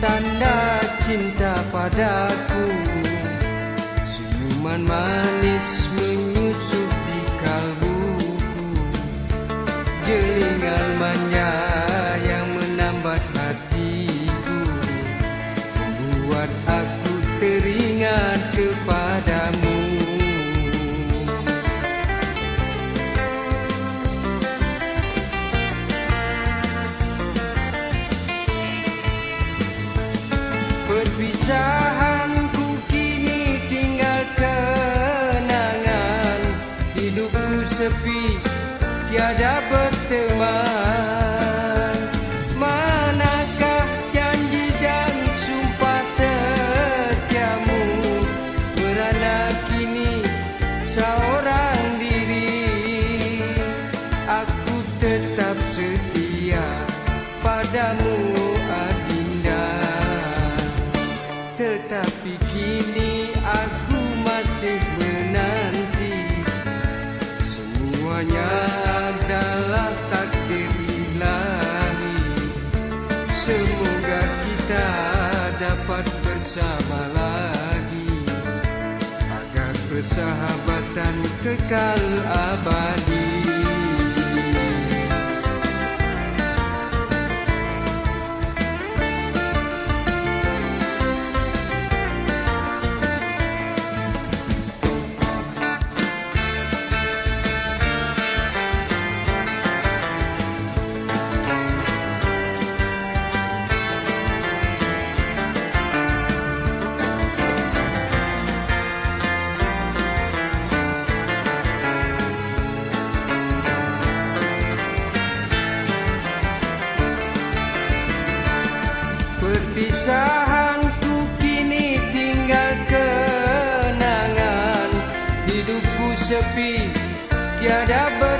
tanda cinta padaku. Senyuman manis kini seorang diri. Aku tetap setia padamu adinda. Tetapi kini aku masih menanti Semuanya adalah takdir ilahi. Semoga kita dapat bersama persahabatan kekal abadi. sepi tiada ber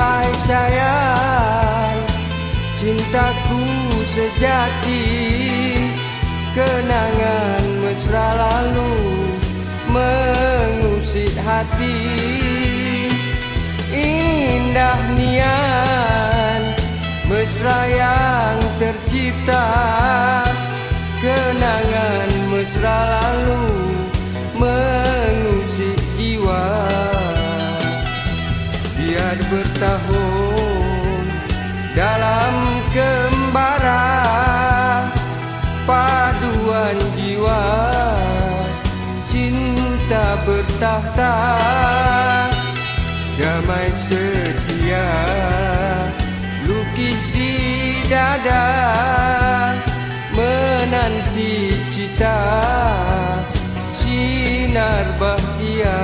Duhai sayang cintaku sejati Kenangan mesra lalu mengusik hati. Indah nian mesra yang tercipta Kenangan mesra lalu mengusik jiwa Biar bertahun dalam kembara Paduan jiwa cinta bertahta Damai setia lukis di dada Menanti cita sinar bahagia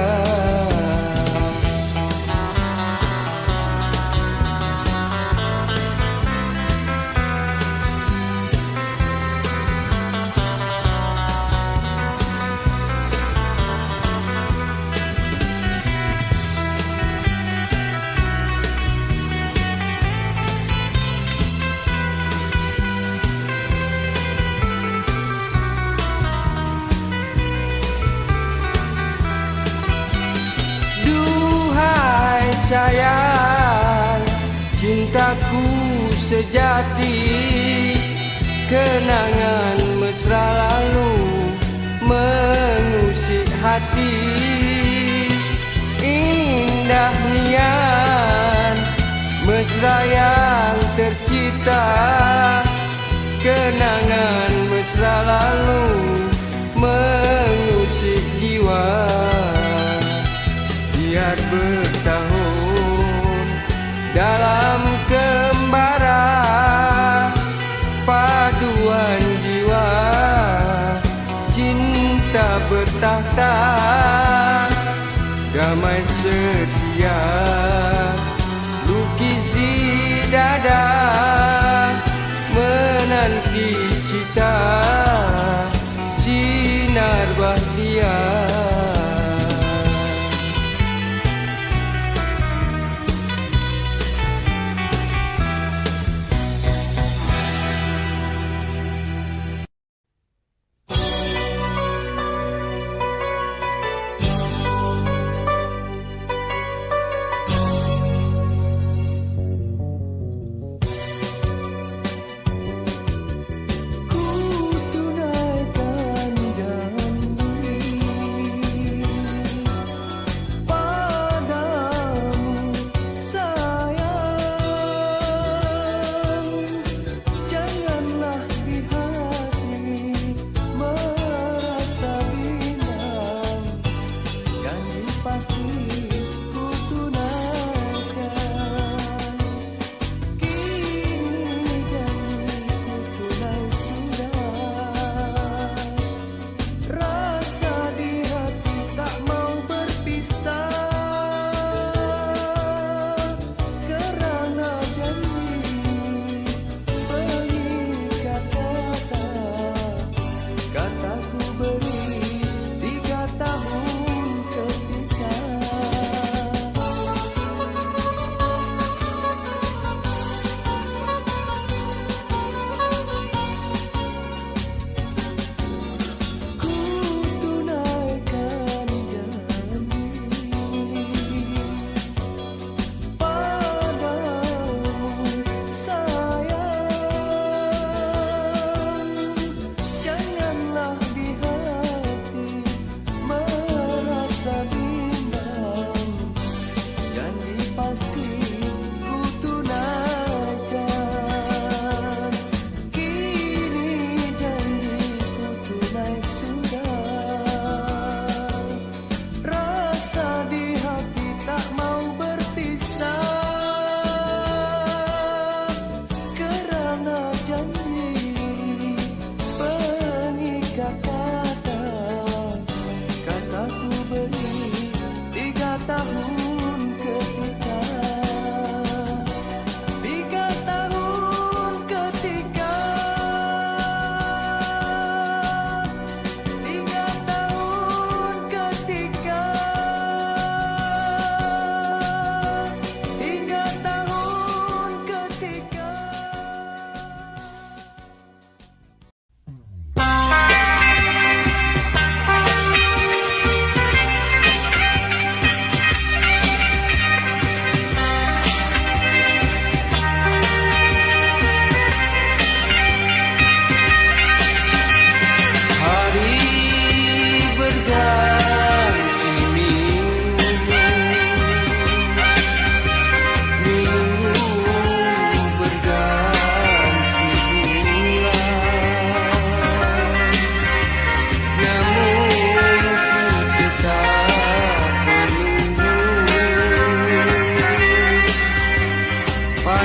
sejati. Kenangan mesra lalu Mengusik hati. Indah nian Mesra yang tercipta. Kenangan mesra lalu kita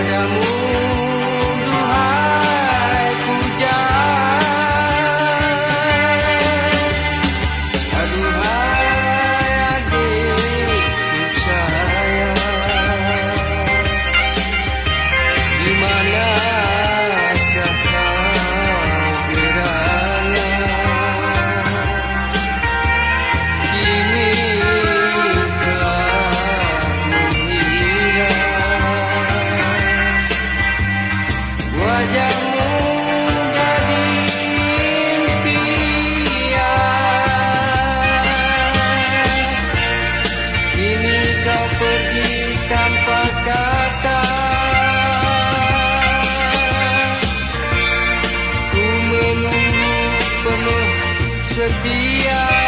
padamu disappear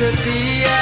setia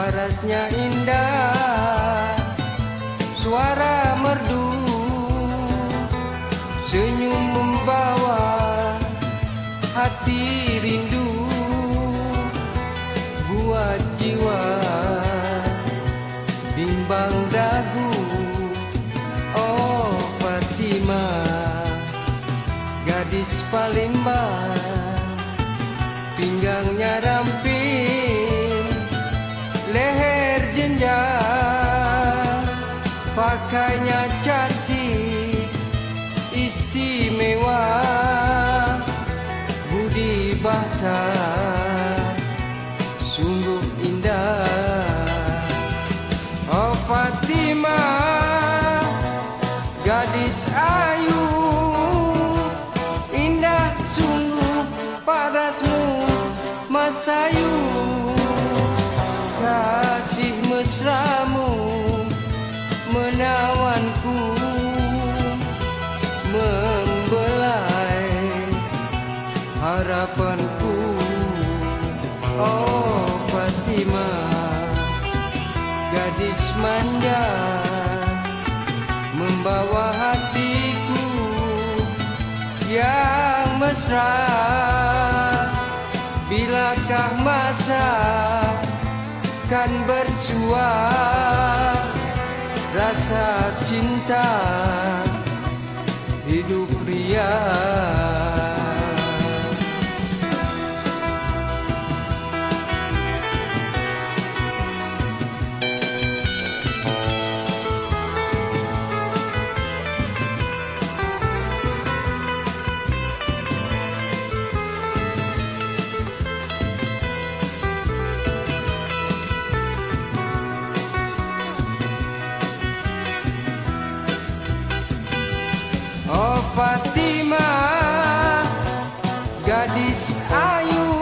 Suaranya indah Suara merdu Senyum membawa Hati rindu Buat jiwa Bimbang dagu Oh Fatima, Gadis paling Pinggangnya rambut pakainya cantik istimewa. Budi bahasa. manja Membawa hatiku yang mesra Bilakah masa kan bersua Rasa cinta hidup riang. Gadis ayu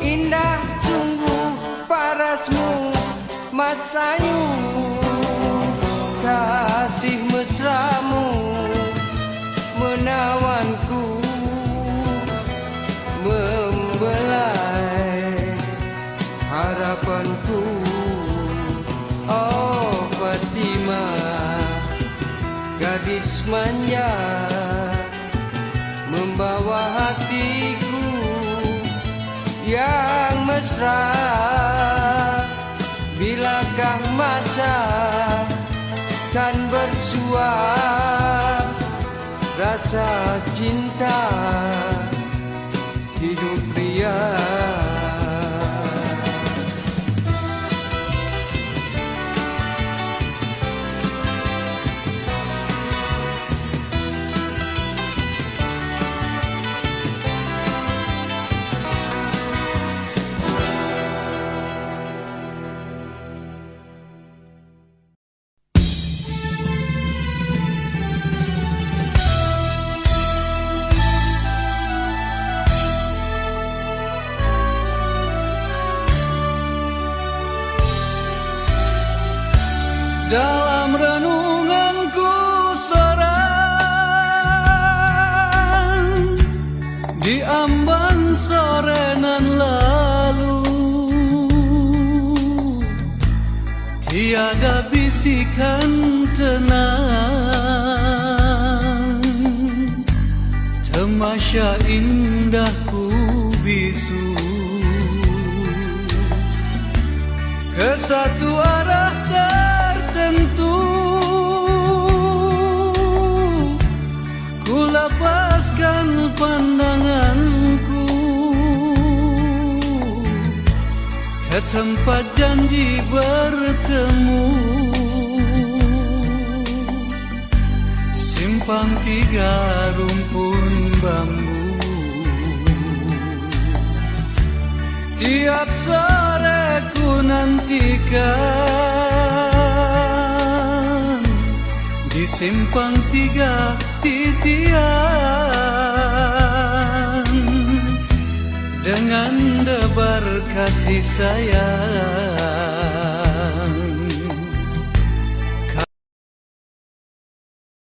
Indah sungguh parasmu Mas Ayu. Kasih mesramu Menawanku Membelai harapanku. Oh Fatimah Gadis manja mesra Bilakah masa Kan bersua Rasa cinta Hidup ria bisikan tenang. Temasya indahku bisu. Ke satu arah tertentu. Ku lepaskan pandanganku. Ke tempat janji bertemu simpang tiga rumpun bambu. Tiap sore ku nantikan Di simpang tiga titian. Dengan debar kasih sayang